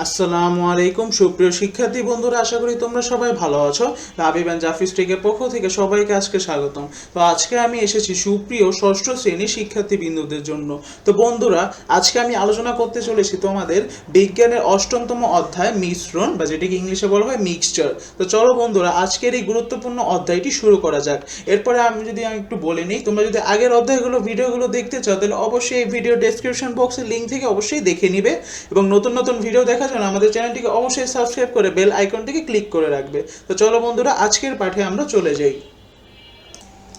আসসালামু আলাইকুম, সুপ্রিয় শিক্ষার্থী বন্ধুরা, আশা করি তোমরা সবাই ভালো আছো। রাবিব অ্যান্ড জাফিস টেকের পক্ষ থেকে সবাইকে আজকে স্বাগতম। তো আজকে আমি এসেছি সুপ্রিয় ষষ্ঠ শ্রেণির শিক্ষার্থী বিন্দুদের জন্য। তো বন্ধুরা, আজকে আমি আলোচনা করতে চলেছি তোমাদের বিজ্ঞানের অষ্টমতম অধ্যায়, মিশ্রণ, বা যেটিকে ইংলিশে বলা হয় মিক্সচার তো চলো বন্ধুরা, আজকের এই গুরুত্বপূর্ণ অধ্যায়টি শুরু করা যাক। এরপরে আমি যদি আমি একটু বলে নিই, তোমরা যদি আগের অধ্যায়গুলো, ভিডিওগুলো দেখতে চাও, তাহলে অবশ্যই এই ভিডিও ডেসক্রিপশন বক্সের লিঙ্ক থেকে অবশ্যই দেখে নিবে। এবং নতুন নতুন ভিডিও দেখার জন্য আমাদের চ্যানেলটিকে অবশ্যই সাবস্ক্রাইব করে বেল আইকনটিকে ক্লিক করে রাখবে। তো চলো বন্ধুরা, আজকের পাঠে আমরা চলে যাই।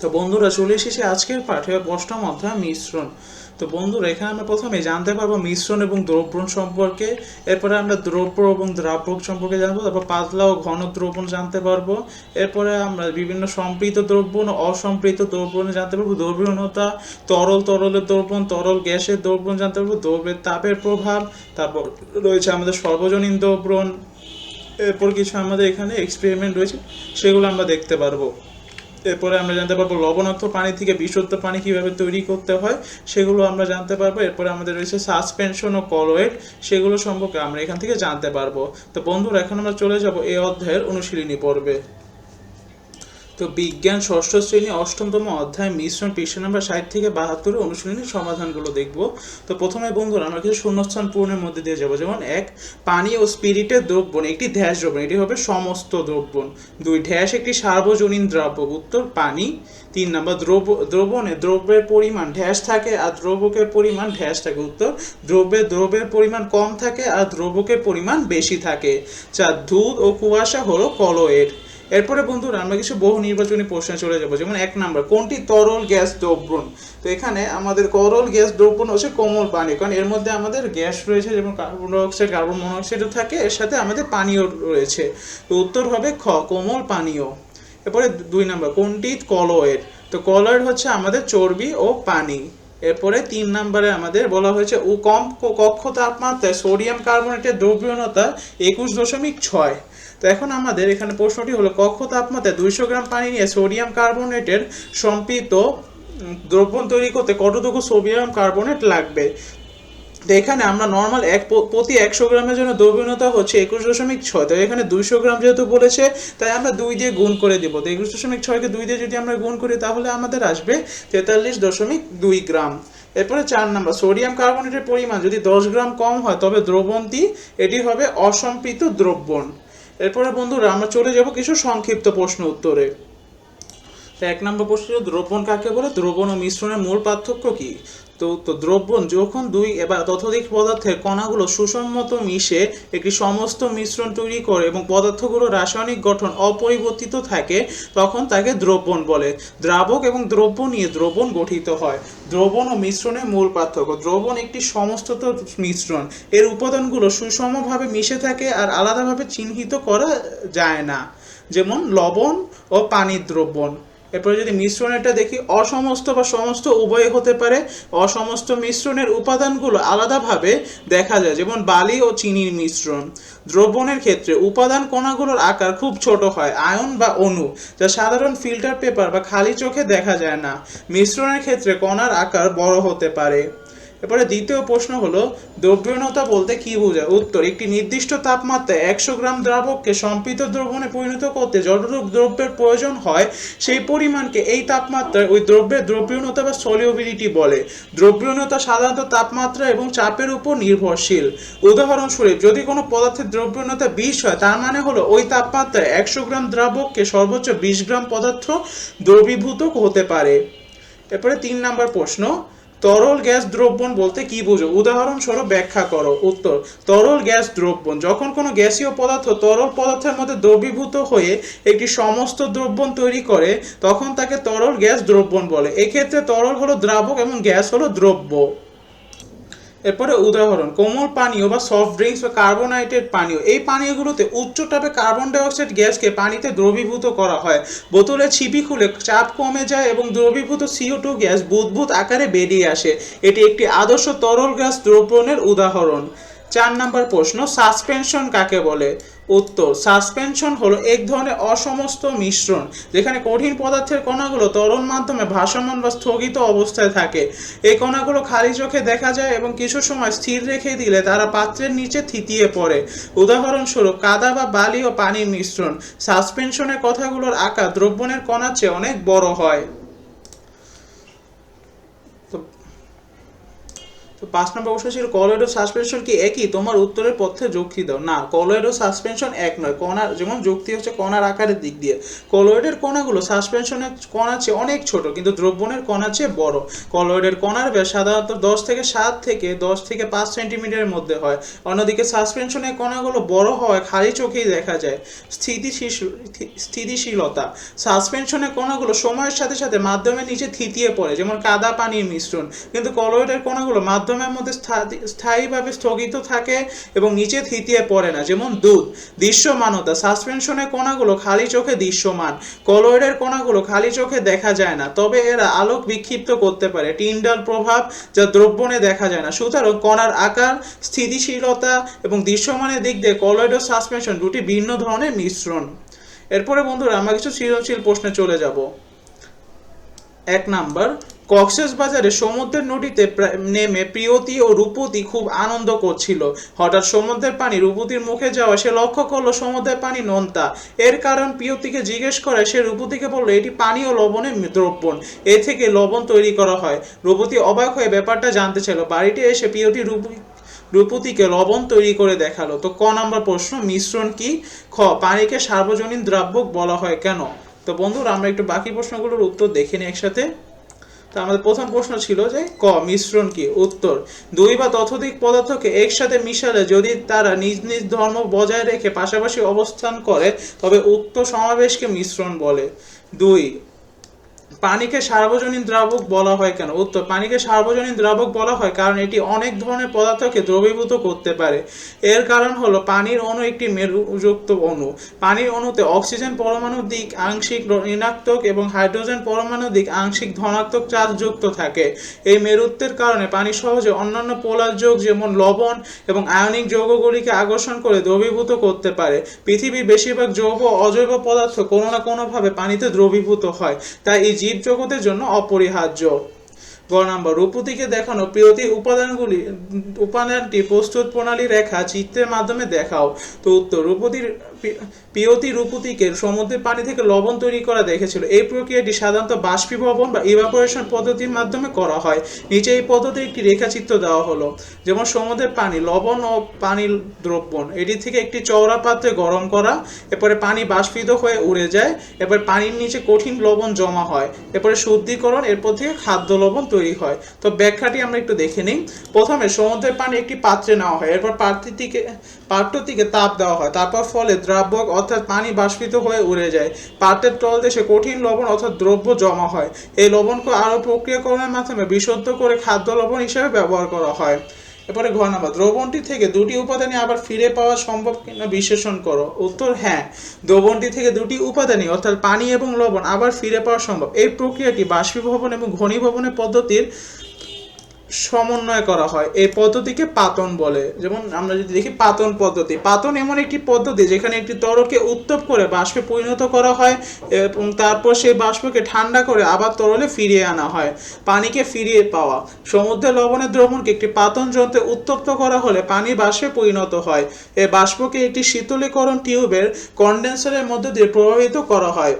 তো বন্ধুরা, চলে এসেছি আজকের পাঠে অষ্টম অধ্যায় মিশ্রণ। তো বন্ধুরা, এখানে আমরা প্রথমে জানতে পারব মিশ্রণ এবং দ্রবণ সম্পর্কে। এরপরে আমরা দ্রব্য এবং দ্রাবক সম্পর্কে জানব, তারপর পাতলা ও ঘন দ্রবণ জানতে পারব। এরপরে আমরা বিভিন্ন সম্পৃক্ত দ্রবণ অসম্পৃক্ত দ্রবণ জানতে পারব। দ্রবীণতা তরল তরলের দ্রবণ, তরল গ্যাসের দ্রবণ জানতে পারব। দ্রব্যের তাপের প্রভাব, তারপর রয়েছে আমাদের সর্বজনীন দ্রবণ, এরপর কিছু আমাদের এখানে এক্সপেরিমেন্ট রয়েছে, সেগুলো আমরা দেখতে পারব। এরপরে আমরা জানতে পারব লবণাক্ত পানি থেকে বিশুদ্ধ পানি কীভাবে তৈরি করতে হয়, সেগুলো আমরা জানতে পারব। এরপরে আমাদের রয়েছে সাসপেনশন ও কলোয়েড সেগুলো সম্পর্কে আমরা এখান থেকে জানতে পারব। তো বন্ধুরা, এখন আমরা চলে যাব এই অধ্যায়ের অনুশীলনী পর্বে। তো বিজ্ঞান ষষ্ঠ শ্রেণি অষ্টমতম অধ্যায়, মিশ্রণ, পৃষ্ঠা নাম্বার ষাট থেকে বাহাত্তরের অনুশীলনীর সমাধানগুলো দেখব। তো প্রথমে বন্ধুরা, আমরা কিছু শূন্যস্থান পূরণের মধ্যে দিয়ে যাব। যেমন এক, পানি ও স্পিরিটের দ্রব্যণ একটি ধ্যাস দ্রব্যণ এটি হবে সমস্ত দ্রব্যণ দুই, ধ্যাস একটি সার্বজনীন দ্রব্য, উত্তর পানি। তিন নাম্বার, দ্রব্য, দ্রবণে দ্রব্যের পরিমাণ ঢ্যাস থাকে আর দ্রবকের পরিমাণ ঢ্যাস থাকে, উত্তর। দ্রব্যে দ্রব্যের পরিমাণ কম থাকে আর দ্রবকের পরিমাণ বেশি থাকে। চার, দুধ ও কুয়াশা হলো কলয়েড এরপরে বন্ধুরা আমরা কিছু বহু নির্বাচনী প্রশ্নে চলে যাব। যেমন এক নাম্বার, কোনটি তরল গ্যাস দ্রবণ তো এখানে আমাদের তরল গ্যাস দ্রবণ হচ্ছে কোমল পানি, কারণ এর মধ্যে আমাদের গ্যাস রয়েছে, যেমন কার্বন ডাইঅক্সাইড কার্বন মনোক্সাইডও থাকে, এর সাথে আমাদের পানীয় রয়েছে। তো উত্তর হবে খ, কোমল পানীয়। এরপরে দুই নাম্বার, কোনটি কলয়েড? তো কলয়েড হচ্ছে আমাদের চর্বি ও পানি। এরপরে তিন নম্বরে আমাদের বলা হয়েছে ও কম কক্ষ তাপমাত্রায় সোডিয়াম কার্বনেটের দ্রবীয়তা একুশ দশমিক ছয়। তো এখন আমাদের এখানে প্রশ্নটি হলো, কক্ষ তাপমাত্রায় দুইশো গ্রাম পানি নিয়ে সোডিয়াম কার্বনেটের সম্পৃক্ত দ্রব্য তৈরি করতে কতটুকু সোডিয়াম কার্বনেট লাগবে? তো এখানে আমরা নর্মাল এক প্রতি একশো গ্রামের জন্য দ্রবীয়তা হচ্ছে একুশ দশমিক ছয়। তো এখানে দুইশো গ্রাম যেহেতু বলেছে, তাই আমরা দুই দিয়ে গুণ করে দেবো। তো একুশ দশমিক ছয়কে দুই দিয়ে যদি আমরা গুণ করি, তাহলে আমাদের আসবে তেতাল্লিশ দশমিক দুই গ্রাম। এরপরে চার নাম্বার, সোডিয়াম কার্বনেটের পরিমাণ যদি দশ গ্রাম কম হয়, তবে দ্রবণটি, এটি হবে অসম্পৃক্ত দ্রবণ। এরপরে বন্ধুরা, আমরা চলে যাব কিছু সংক্ষিপ্ত প্রশ্ন উত্তরে। এক নম্বর প্রশ্ন, দ্রবণ কাকে বলে? দ্রবণ ও মিশ্রণের মূল পার্থক্য কি? তো তো দ্রবণ যখন দুই এবার ততোধিক পদার্থের কণাগুলো সুসম্মত মিশে একটি সমস্ত মিশ্রণ তৈরি করে এবং পদার্থগুলো রাসায়নিক গঠন অপরিবর্তিত থাকে, তখন তাকে দ্রবণ বলে। দ্রাবক এবং দ্রব্য নিয়ে দ্রবণ গঠিত হয়। দ্রবণ ও মিশ্রণের মূল পার্থক্য। দ্রবণ একটি সমস্তত মিশ্রণ। এর উপাদানগুলো সুষমভাবে মিশে থাকে আর আলাদাভাবে চিহ্নিত করা যায় না। যেমন লবণ ও পানির দ্রবণ। এরপরে যদি মিশ্রণেরটা দেখি, অসমস্ত বা সমস্ত উভয় হতে পারে। অসমস্ত মিশ্রণের উপাদানগুলো আলাদাভাবে দেখা যায়, যেমন বালি ও চিনির মিশ্রণ। দ্রবণের ক্ষেত্রে উপাদান কণাগুলোর আকার খুব ছোট হয়, আয়ন বা অণু, যা সাধারণ ফিল্টার পেপার বা খালি চোখে দেখা যায় না। মিশ্রণের ক্ষেত্রে কণার আকার বড় হতে পারে। এরপরে দ্বিতীয় প্রশ্ন হলো দ্রব্যণতা বলতে কি বোঝায়? উত্তর, একটি নির্দিষ্ট তাপমাত্রায় একশো গ্রাম দ্রাবককে সম্পৃক্ত দ্রবণে পরিণত করতে যতটুকু দ্রব্যের প্রয়োজন হয়, সেই পরিমাণকে এই তাপমাত্রায় ওই দ্রব্যের দ্রব্যণতা বা সলিউবিলিটি বলে। দ্রব্যণতা সাধারণত তাপমাত্রা এবং চাপের উপর নির্ভরশীল। উদাহরণস্বরূপ, যদি কোনো পদার্থের দ্রব্যণতা বিশ হয়, তার মানে হলো ওই তাপমাত্রায় একশো গ্রাম দ্রাবককে সর্বোচ্চ বিশ গ্রাম পদার্থ দ্রবীভূত হতে পারে। এরপরে তিন নাম্বার প্রশ্ন তরল গ্যাস দ্রবণ বলতে কি বুঝো? উদাহরণস্বরূপ ব্যাখ্যা করো। উত্তর, তরল গ্যাস দ্রবণ। যখন কোনো গ্যাসীয় পদার্থ তরল পদার্থের মধ্যে দ্রবীভূত হয়ে একটি সমস্ত দ্রবণ তৈরি করে, তখন তাকে তরল গ্যাস দ্রবণ বলে। এক্ষেত্রে তরল হলো দ্রাবক এবং গ্যাস হলো দ্রব্য। এরপরে উদাহরণ, কোমল পানীয় বা সফট ড্রিঙ্কস বা কার্বোনাইটেড পানীয়। এই পানীয়গুলোতে উচ্চ তাপে কার্বন ডাইঅক্সাইড গ্যাসকে পানিতে দ্রবীভূত করা হয়। বোতলে ছিপি খুলে চাপ কমে যায় এবং দ্রবীভূত সিও টু গ্যাস বুদবুদ আকারে বেরিয়ে আসে। এটি একটি আদর্শ তরল গ্যাস দ্রবণের উদাহরণ। চার নম্বর প্রশ্ন সাসপেনশন কাকে বলে? উত্তর সাসপেনশন হলো এক ধরনের অসমস্ত মিশ্রণ, যেখানে কঠিন পদার্থের কণাগুলো তরল মাধ্যমে ভাসমান বা স্থগিত অবস্থায় থাকে। এই কণাগুলো খালি চোখে দেখা যায় এবং কিছু সময় স্থির রেখে দিলে তারা পাত্রের নিচে থিতিয়ে পড়ে। উদাহরণস্বরূপ, কাদা বা বালি ও পানির মিশ্রণ সাসপেনশনের কথাগুলোর আকার দ্রব্যণের কণার চেয়ে অনেক বড় হয়। তো পাঁচ নম্বর প্রশ্ন ছিল কলয়েড সাসপেনশন কি একই? তোমার উত্তরের পথে যুক্তি দাও। না কলয়েড সাসপেনশন এক নয়, কণার, যেমন যুক্তি হচ্ছে কণার আকারের দিক দিয়ে। কলয়েডের কণাগুলো সাসপেনশনের কণার চেয়ে অনেক ছোট, কিন্তু দ্রব্যনের কণার চেয়ে বড়। কলয়েডের কণার ব্যাস সাধারণত দশ থেকে সাত থেকে দশ থেকে পাঁচ সেন্টিমিটারের মধ্যে হয়। অন্যদিকে সাসপেনশনের কণাগুলো বড় হওয়ায় খালি চোখেই দেখা যায়। স্থিতিশীল স্থিতিশীলতা। সাসপেনশনের কণাগুলো সময়ের সাথে সাথে মাধ্যমের নিচে থিতিয়ে পড়ে, যেমন কাদা পানির মিশ্রণ। কিন্তু কলয়েডের কণাগুলো মাধ্যমের মধ্যে স্থায়ীভাবে স্থগিত থাকে এবং নিচে থিতিয়ে পড়ে না। যেমন দুধ, দৃশ্যমানতা, সাসপেনশনের কণাগুলো খালি চোখে দৃশ্যমান, কলয়েডের কণাগুলো খালি চোখে দেখা যায় না, তবে এরা আলোক বিক্ষিপ্ত করতে পারে, টিন্ডাল প্রভাব যা দ্রব্যণে দেখা যায় না। সুতরাং কণার আকার, স্থিতিশীলতা এবং দৃশ্যমানের দিক দিয়ে কলয়েড ও সাসপেনশন দুটি ভিন্ন ধরনের মিশ্রণ। এরপরে বন্ধুরা আমরা কিছু সৃজনশীল প্রশ্নে চলে যাব। এক নাম্বার কক্সেস বাজারে সমুদ্রের নদীতে নেমে প্রিয়তি ও রূপতি খুব আনন্দ করছিল। হঠাৎ সমুদ্রের পানি রূপতির মুখে যাওয়া সে লক্ষ্য করল সমুদ্রের পানি নোনতা। এর কারণ প্রিয়তিকে জিজ্ঞেস করে, সে রূপতিকে বলল, এটি পানি ও লবণের দ্রব্যণ এ থেকে লবণ তৈরি করা হয়। রূপতি অবাক হয়ে ব্যাপারটা জানতে চাইল। বাড়িতে এসে প্রিয়তি রূপ, রূপতিকে লবণ তৈরি করে দেখাল। তো ক নাম্বার প্রশ্ন, মিশ্রণ কি? খ, পানিকে সার্বজনীন দ্রাব্য বলা হয় কেন? তো বন্ধুরা, আমরা একটু বাকি প্রশ্নগুলোর উত্তর দেখে নিই একসাথে। তো আমাদের প্রথম প্রশ্ন ছিল যে ক, মিশ্রণ কি? উত্তর, দুই বা ততোধিক পদার্থকে একসাথে মিশালে যদি তারা নিজ নিজ ধর্ম বজায় রেখে পাশাপাশি অবস্থান করে, তবে উক্ত সমাবেশকে মিশ্রণ বলে। দুই পানিকে সার্বজনীন দ্রাবক বলা হয় কেন? উত্তর, পানিকে সার্বজনীন দ্রাবক বলা হয় কারণ এটি অনেক ধরনের পদার্থকে দ্রবীভূত করতে পারে। এর কারণ হলো পানির অণু একটি মেরুযুক্ত অণু। পানির অণুতে অক্সিজেন পরমাণুর দিক আংশিক ঋণাত্মক এবং হাইড্রোজেন পরমাণুর দিক আংশিক ধনাত্মক চার্জ যুক্ত থাকে। এই মেরুত্বের কারণে পানি সহজে অন্যান্য পোলার যোগ যেমন লবণ এবং আয়নিক যৌগগুলিকে আকর্ষণ করে দ্রবীভূত করতে পারে। পৃথিবীর বেশিরভাগ জৈব অজৈব পদার্থ কোনো না কোনোভাবে পানিতে দ্রবীভূত হয়। তাই এই জীবজগতের জন্য অপরিহার্য। গ নম্বর, রূপতিকে দেখানো প্রিয়তি উপাদানগুলি, উপাদানটি প্রস্তুত প্রণালী রেখা চিত্রের মাধ্যমে দেখাও। তো উত্তর, রূপতির পি- প্রিয়তি রূপতিকে সমুদ্রের পানি থেকে লবণ তৈরি করা দেখেছিল। এই প্রক্রিয়াটি সাধারণত বাষ্পীভবন বা ইভাপোরেশন পদ্ধতির মাধ্যমে করা হয়। নিচে এই পদ্ধতির একটি রেখাচিত্র দেওয়া হলো, যেমন সমুদ্রের পানি, লবণ ও পানি দ্রব্যণ এটি থেকে একটি চওড়া পাত্রে গরম করা, এরপরে পানি বাষ্পীত হয়ে উড়ে যায়, এরপর পানির নিচে কঠিন লবণ জমা হয়, এরপরে শুদ্ধিকরণ, এরপর থেকে খাদ্য লবণ তৈরি হয়। তো ব্যাখ্যাটি আমরা একটু দেখে নিই। প্রথমে সমুদ্রের পানি একটি পাত্রে নেওয়া হয়, এরপর পাত্রটিকে পাত্রটিকে তাপ দেওয়া হয়, তারপর ফলে দ্রাবক অর্থাৎ পানি বাষ্পিত হয়ে উড়ে যায়। পাত্রের তল দেশে কঠিন লবণ অর্থাৎ দ্রব্য জমা হয়। এই লবণকে আরও প্রক্রিয়াকরণের মাধ্যমে বিশুদ্ধ করে খাদ্য লবণ হিসেবে ব্যবহার করা হয়। এরপরে ঘর নাম্বার, দ্রবণটি থেকে দুটি উপাদানই আবার ফিরে পাওয়া সম্ভব কিনা বিশ্লেষণ করো। উত্তর হ্যাঁ। দ্রবণটি থেকে দুটি উপাদানই অর্থাৎ পানি এবং লবণ আবার ফিরে পাওয়া সম্ভব। এই প্রক্রিয়াটি বাষ্পীভবন এবং ঘনীভবনের পদ্ধতির সমন্বয় করা হয়। এই পদ্ধতিকে পাতন বলে। যেমন আমরা যদি দেখি পাতন পদ্ধতি। পাতন এমন একটি পদ্ধতি যেখানে একটি তরলকে উত্তপ করে বাষ্পে পরিণত করা হয় এবং তারপর সেই বাষ্পকে ঠান্ডা করে আবার তরলে ফিরিয়ে আনা হয়, পানিকে ফিরিয়ে পাওয়া। সমুদ্রের লবণের দ্রবণকে একটি পাতন যন্ত্রে উত্তপ্ত করা হলে পানি বাষ্পে পরিণত হয়। এই বাষ্পকে একটি শীতলীকরণ টিউবের কন্ডেন্সারের মধ্যে দিয়ে প্রবাহিত করা হয়।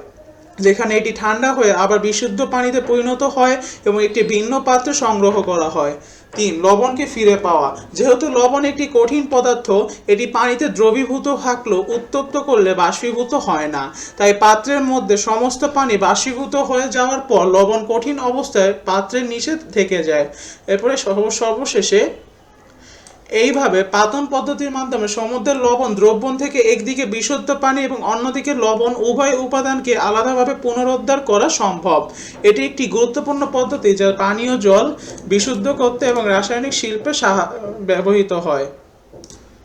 যেখানে এটি ঠান্ডা হয়ে আবার বিশুদ্ধ পানিতে পরিণত হয় এবং একটি ভিন্ন পাত্রে সংগ্রহ করা হয়। তিন, লবণকে ফিরে পাওয়া। যেহেতু লবণ একটি কঠিন পদার্থ, এটি পানিতে দ্রবীভূত থাকলেও উত্তপ্ত করলে বাষ্পীভূত হয় না। তাই পাত্রের মধ্যে সমস্ত পানি বাষ্পীভূত হয়ে যাওয়ার পর লবণ কঠিন অবস্থায় পাত্রের নিচে থেকে যায়। এরপরে সর্বশেষে এইভাবে পাতন পদ্ধতির মাধ্যমে সমুদ্রের লবণ দ্রবণ থেকে একদিকে বিশুদ্ধ পানি এবং অন্যদিকে লবণ উভয় উপাদানকে আলাদাভাবে পুনরুদ্ধার করা সম্ভব। এটি একটি গুরুত্বপূর্ণ পদ্ধতি যা পানীয় জল বিশুদ্ধ করতে এবং রাসায়নিক শিল্পে সাহা- ব্যবহৃত হয়।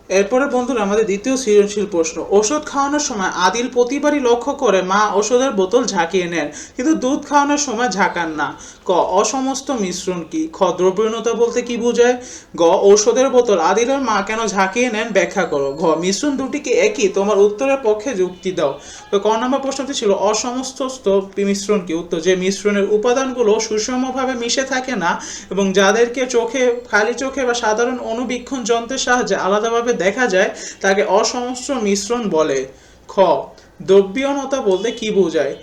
এরপরে বন্ধুরা, আমাদের দ্বিতীয় সৃজনশীল প্রশ্ন। ওষুধ খাওয়ানোর সময় আদিল প্রতিবারই লক্ষ্য করে মা ওষুধের বোতল ঝাঁকিয়ে নেন, কিন্তু দুধ খাওয়ানোর সময় ঝাঁকান না। ক, অসমস্ত মিশ্রণ কি? খ বলতে কি বোঝায়? গ, ঔষধের বোতল আদিলের মা কেন ঝাঁকিয়ে নেন? ব্যাখ্যা করো। ঘ, মিশ্রণ দুটি কি একই? তোমার উত্তরের পক্ষে যুক্তি দাও। তো ক নম্বর প্রশ্নটি ছিল অসমস্ত মিশ্রণ কি? উত্তর, যে মিশ্রণের উপাদানগুলো সুষমভাবে মিশে থাকে না এবং যাদেরকে চোখে, খালি চোখে বা সাধারণ অনুবীক্ষণ যন্ত্রের সাহায্যে আলাদাভাবে দেখা যায় তাকে অসমস্ত মিশ্রণ বলে। খ দ্রব্যীয়নতা বলতে কি বোঝায়?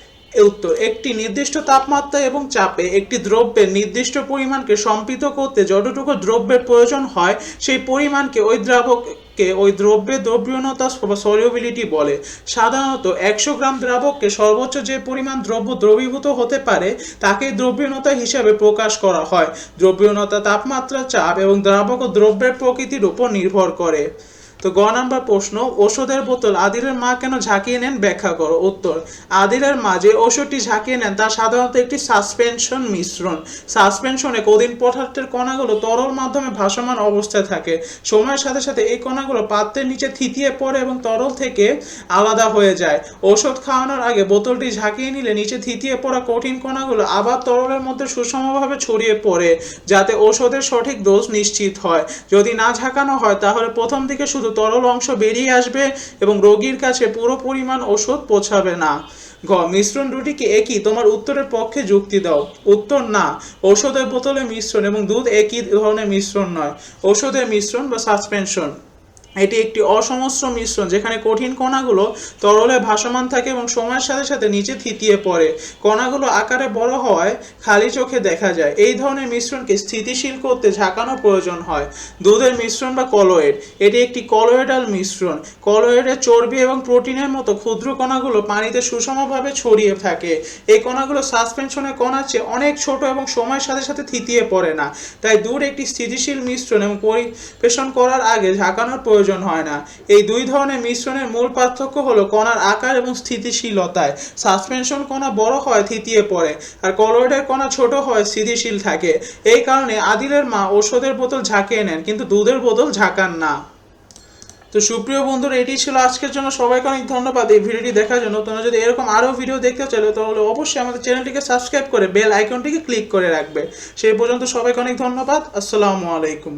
উত্তর, একটি নির্দিষ্ট তাপমাত্রা এবং চাপে একটি দ্রব্যের নির্দিষ্ট পরিমাণকে সম্পৃক্ত করতে যতটুকু দ্রব্যের প্রয়োজন হয়, সেই পরিমাণকে ওই দ্রাবককে ওই দ্রব্যের দ্রব্যীয়নতা বা সলিউবিলিটি বলে। সাধারণত একশো গ্রাম দ্রাবককে সর্বোচ্চ যে পরিমাণ দ্রব্য দ্রবীভূত হতে পারে তাকে দ্রব্যীয়নতা হিসাবে প্রকাশ করা হয়। দ্রব্যীয়নতা তাপমাত্রা, চাপ এবং দ্রাবক ও দ্রব্যের প্রকৃতির উপর নির্ভর করে। তো গ নাম্বার প্রশ্ন, ওষুধের বোতল আদিলের মা কেন ঝাঁকিয়ে নেন? ব্যাখ্যা করো। উত্তর, আদিলের মা যে ওষুধটি ঝাঁকিয়ে নেন তা সাধারণত একটি সাসপেনশন মিশ্রণ। সাসপেনশনে কদিন পদার্থের কণাগুলো তরল মাধ্যমে ভাসমান অবস্থায় থাকে। সময়ের সাথে সাথে এই কণাগুলো পাত্রের নিচে থিতিয়ে পড়ে এবং তরল থেকে আলাদা হয়ে যায়। ওষুধ খাওয়ানোর আগে বোতলটি ঝাঁকিয়ে নিলে নিচে থিতিয়ে পড়া কঠিন কণাগুলো আবার তরলের মধ্যে সুষমভাবে ছড়িয়ে পড়ে, যাতে ওষুধের সঠিক ডোজ নিশ্চিত হয়। যদি না ঝাঁকানো হয়, তাহলে প্রথম দিকে শুধু তরল অংশ বেরিয়ে আসবে এবং রোগীর কাছে পুরো পরিমাণ ওষুধ পৌঁছাবে না। ঘ, মিশ্রণ দুটি কি একই, তোমার উত্তরের পক্ষে যুক্তি দাও। উত্তর, না, ঔষধের বোতলে মিশ্রণ এবং দুধ একই ধরনের মিশ্রণ নয়। ঔষধের মিশ্রণ বা সাসপেনশন। এটি একটি অসমস্ত মিশ্রণ যেখানে কঠিন কণাগুলো তরলে ভাসমান থাকে এবং সময়ের সাথে সাথে নিচে থিতিয়ে পড়ে। কণাগুলো আকারে বড় হওয়ায় খালি চোখে দেখা যায়। এই ধরনের মিশ্রণকে স্থিতিশীল করতে ঝাঁকানো প্রয়োজন হয়। দুধের মিশ্রণ বা কলোয়েড। এটি একটি কলোয়েডাল মিশ্রণ। কলোয়েডের চর্বি এবং প্রোটিনের মতো ক্ষুদ্র কণাগুলো পানিতে সুষমভাবে ছড়িয়ে থাকে। এই কণাগুলো সাসপেনশনের কণার চেয়ে অনেক ছোট এবং সময়ের সাথে সাথে থিতিয়ে পড়ে না। তাই দুধ একটি স্থিতিশীল মিশ্রণ এবং পরিবেশন করার আগে ঝাঁকানোর প্রয়োজন হয় না। এই দুই ধরনের মিশ্রণের মূল পার্থক্য হলো কণার আকার এবং স্থিতিশীলতায়। সাসপেনশন কণা বড় হয়, থিতিয়ে পড়ে, আর কলোয়েডের কণা ছোট হয়, স্থিতিশীল থাকে। এই কারণে আদিলের মা ওষুধের বোতল ঝাঁকিয়ে নেন, কিন্তু দুধের বোতল ঝাঁকান না। তো সুপ্রিয় বন্ধুরা, এটি ছিল আজকের জন্য। সবাইকে অনেক ধন্যবাদ এই ভিডিওটি দেখার জন্য। তোমরা যদি এরকম আরও ভিডিও দেখতে চাইলে, তাহলে অবশ্যই আমাদের চ্যানেলটিকে সাবস্ক্রাইব করে বেল আইকনটিকে ক্লিক করে রাখবে। সেই পর্যন্ত সবাইকে অনেক ধন্যবাদ। আসসালামু আলাইকুম।